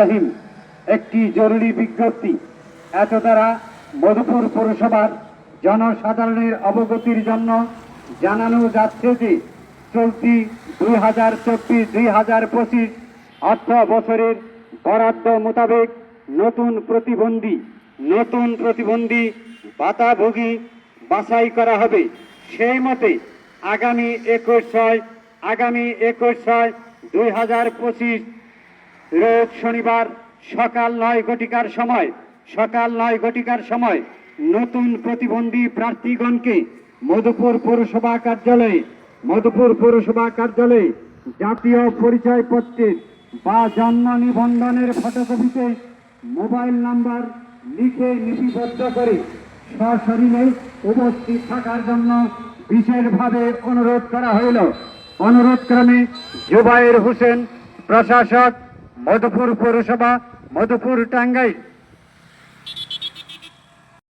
রহিম একটি জরুরি বিজ্ঞপ্তি। এত দ্বারা মধুপুর পৌরসভার জনসাধারণের অবগতির জন্য জানানো যাচ্ছে যে, চলতি দুই হাজার চব্বিশ দুই হাজার পঁচিশ অর্থ বছরের বরাদ্দ মোতাবেক নতুন প্রতিবন্ধী নতুন প্রতিবন্ধী বাতাভোগী বাছাই করা হবে। সেই মতে, আগামী একুশ ছয়, আগামী একুশ ছয় দুই হাজার পঁচিশ রোজ শনিবার সকাল নয় ঘটিকার সময়, সকাল নয় ঘটিকার সময় নতুন প্রতিবন্ধী প্রার্থীগণকে মধুপুর পৌরসভা কার্যালয়ে, মধুপুর পৌরসভা কার্যালয়ে জাতীয় পরিচয়পত্রের বা জন্ম নিবন্ধনের ফটোকপিতে মোবাইল নাম্বার লিখে লিপিবদ্ধ করে সশরীরে উপস্থিত থাকার জন্য বিশেষভাবে অনুরোধ করা হইল। অনুরোধ ক্রমে জুবাইর হোসেন, প্রশাসক মধুপুর পৌরসভা মধুপুর টাঙ্গাইল।